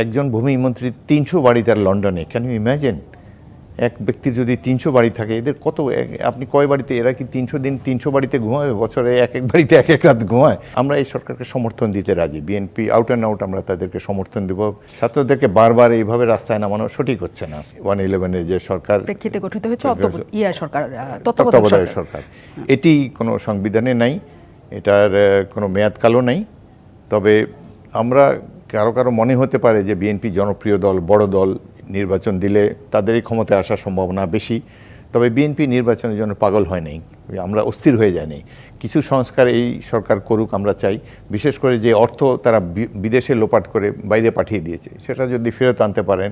একজন ভূমিমন্ত্রী তিনশো বাড়ি তার লন্ডনে। ক্যান ইউ ইম্যাজিন এক ব্যক্তির যদি তিনশো বাড়ি থাকে এদের কত আপনি কয় বাড়িতে এরা কি তিনশো দিন তিনশো বাড়িতে ঘুমাবে বছরে এক এক বাড়িতে এক এক রাত ঘুমায়? আমরা এই সরকারকে সমর্থন দিতে রাজি। বিএনপি আউট অ্যান্ড আউট আমরা তাদেরকে সমর্থন দেব। ছাত্রদেরকে বারবার এইভাবে রাস্তায় নামানো সঠিক হচ্ছে না। ওয়ান ইলেভেনের যে সরকার প্রেক্ষিতে গঠিত হয়েছে সরকার তত্ত্বাবধায়ক সরকার। এটি কোনো সংবিধানে নাই। এটার কোনো মেয়াদকালও নাই। তবে আমরা কারও কারও মনে হতে পারে যে বিএনপি জনপ্রিয় দল, বড় দল, নির্বাচন দিলে তাদেরই ক্ষমতায় আসার সম্ভাবনা বেশি। তবে বিএনপি নির্বাচনের জন্য পাগল হয় নাই। আমরা অস্থির হয়ে যায়নি কিছু সংস্কার এই সরকার করুক আমরা চাই। বিশেষ করে যে অর্থ তারা বিদেশে লোপাট করে বাইরে পাঠিয়ে দিয়েছে। সেটা যদি ফেরত আনতে পারেন,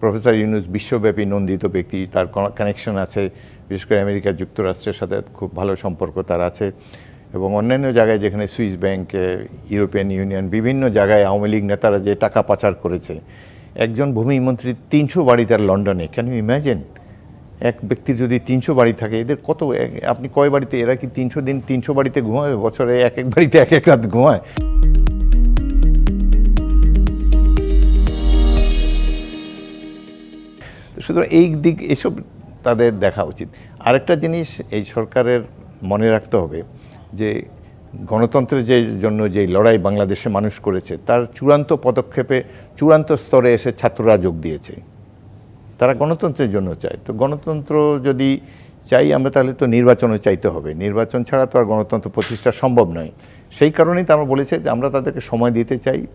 প্রফেসর ইউনুস বিশ্বব্যাপী নন্দিত ব্যক্তি, তার কানেকশন আছে। বিশেষ করে আমেরিকা যুক্তরাষ্ট্রের সাথে খুব ভালো সম্পর্ক তার আছে। এবং অন্যান্য জায়গায় যেখানে সুইস ব্যাংক ইউরোপিয়ান ইউনিয়ন, বিভিন্ন জায়গায় আওয়ামী লীগ নেতারা যে টাকা পাচার করেছে। একজন ভূমিমন্ত্রী তিনশো বাড়ি তার লন্ডনে। ক্যান ইউ ইম্যাজিন এক ব্যক্তির যদি তিনশো বাড়ি থাকে, এদের কত আপনি কয় বাড়িতে, এরা কি তিনশো দিন তিনশো বাড়িতে ঘুমাবে? বছরে এক এক বাড়িতে এক এক রাত ঘুমায়? সুতরাং এই দিক, এসব তাদের দেখা উচিত। আরেকটা জিনিস এই সরকারের মনে রাখতে হবে যে গণতন্ত্রের যে জন্য যে লড়াই বাংলাদেশে মানুষ করেছে, তার চূড়ান্ত পদক্ষেপে চূড়ান্ত স্তরে এসে ছাত্ররা যোগ দিয়েছে। তারা গণতন্ত্রের জন্য চায়। তো গণতন্ত্র যদি চাই, আমরা তাহলে তো নির্বাচনও চাইতে হবে। নির্বাচন ছাড়া তো আর গণতন্ত্র প্রতিষ্ঠা সম্ভব নয়। সেই কারণেই তো আমরা বলেছি যে আমরা তাদেরকে সময় দিতে চাই।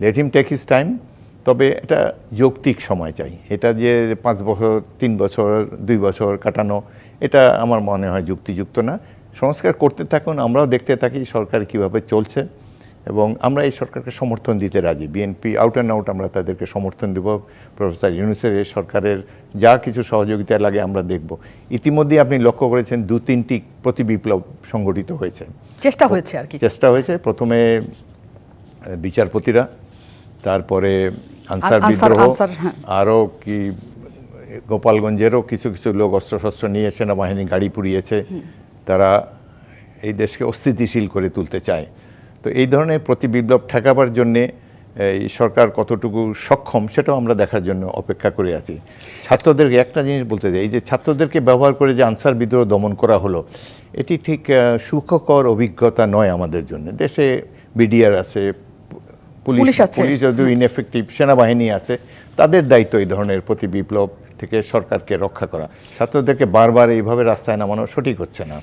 Let him take his time তবে এটা যৌক্তিক সময় চাই। এটা যে পাঁচ বছর, তিন বছর, দুই বছর কাটানো, এটা আমার মনে হয় যুক্তিযুক্ত না। সংস্কার করতে থাকুন আমরাও দেখতে থাকি সরকার কীভাবে চলছে এবং আমরা এই সরকারকে সমর্থন দিতে রাজি। বিএনপি আউট অ্যান্ড আউট আমরা তাদেরকে সমর্থন দেব প্রফেসর ইউনুসের এই সরকারের যা কিছু সহযোগিতা লাগে আমরা দেখব। ইতিমধ্যে আপনি লক্ষ্য করেছেন দু তিনটি প্রতি বিপ্লব সংগঠিত হয়েছে। চেষ্টা হয়েছে আর কি। চেষ্টা হয়েছে। প্রথমে বিচারপতিরা তারপরে আনসার আনসার- বিদ্রোহ হ্যাঁ। আরও কি গোপালগঞ্জেরও কিছু কিছু লোক অস্ত্রশস্ত্র নিয়ে সেনাবাহিনী গাড়ি পুড়িয়েছে। তারা এই দেশকে অস্থিতিশীল করে তুলতে চায়। তো এই ধরনের প্রতি বিপ্লব ঠেকাবার জন্যে এই সরকার কতটুকু সক্ষম সেটাও আমরা দেখার জন্য অপেক্ষা করে আছি। ছাত্রদেরকে একটা জিনিস বলতে চাই এই যে ছাত্রদেরকে ব্যবহার করে যে আনসার বিদ্রোহ দমন করা হলো এটি ঠিক সুখকর অভিজ্ঞতা নয় আমাদের জন্য। দেশে বিডিআর আছে পুলিশ পুলিশ যদিও ইনএফেক্টিভ সেনাবাহিনী আছে তাদের দায়িত্ব এই ধরনের প্রতি বিপ্লব থেকে সরকারকে রক্ষা করা। ছাত্রদেরকে বারবার এইভাবে রাস্তায় নামানো সঠিক হচ্ছে না।